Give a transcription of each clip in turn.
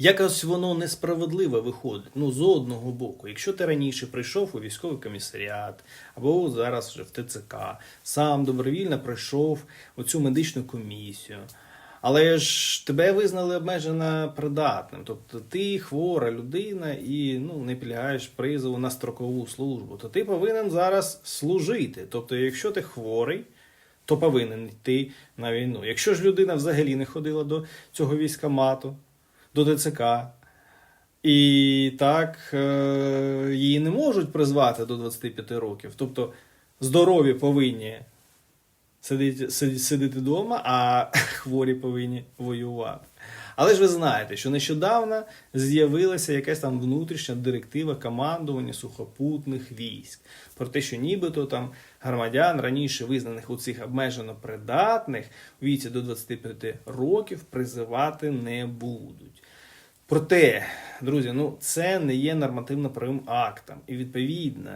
Якось воно несправедливо виходить. Ну, з одного боку, якщо ти раніше прийшов у військовий комісаріат або зараз вже в ТЦК, сам добровільно пройшов оцю медичну комісію. Але ж тебе визнали обмежено придатним. Тобто ти хвора людина і ну, не підлягаєш призову на строкову службу, то ти повинен зараз служити. Тобто, якщо ти хворий, то повинен йти на війну. Якщо ж людина взагалі не ходила до цього військомату, до ТЦК, і так е, її не можуть призвати до 25 років. Тобто здорові повинні сидіти, сидіти, вдома, а хворі повинні воювати. Але ж ви знаєте, що нещодавно з'явилася якась там внутрішня директива командування сухопутних військ про те, що нібито там громадян раніше визнаних у цих обмежено придатних віці до 25 років призивати не будуть. Проте, друзі, ну це не є нормативно-правовим актом, і відповідно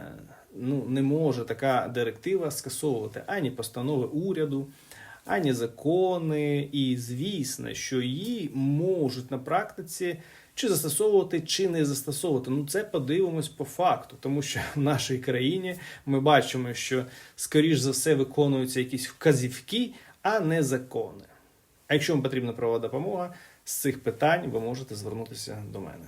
ну, не може така директива скасовувати ані постанови уряду, ані закони. І звісно, що її можуть на практиці чи застосовувати, чи не застосовувати. Ну це подивимось по факту, тому що в нашій країні ми бачимо, що скоріш за все виконуються якісь вказівки, а не закони. А якщо вам потрібна правова допомога з цих питань, ви можете звернутися до мене.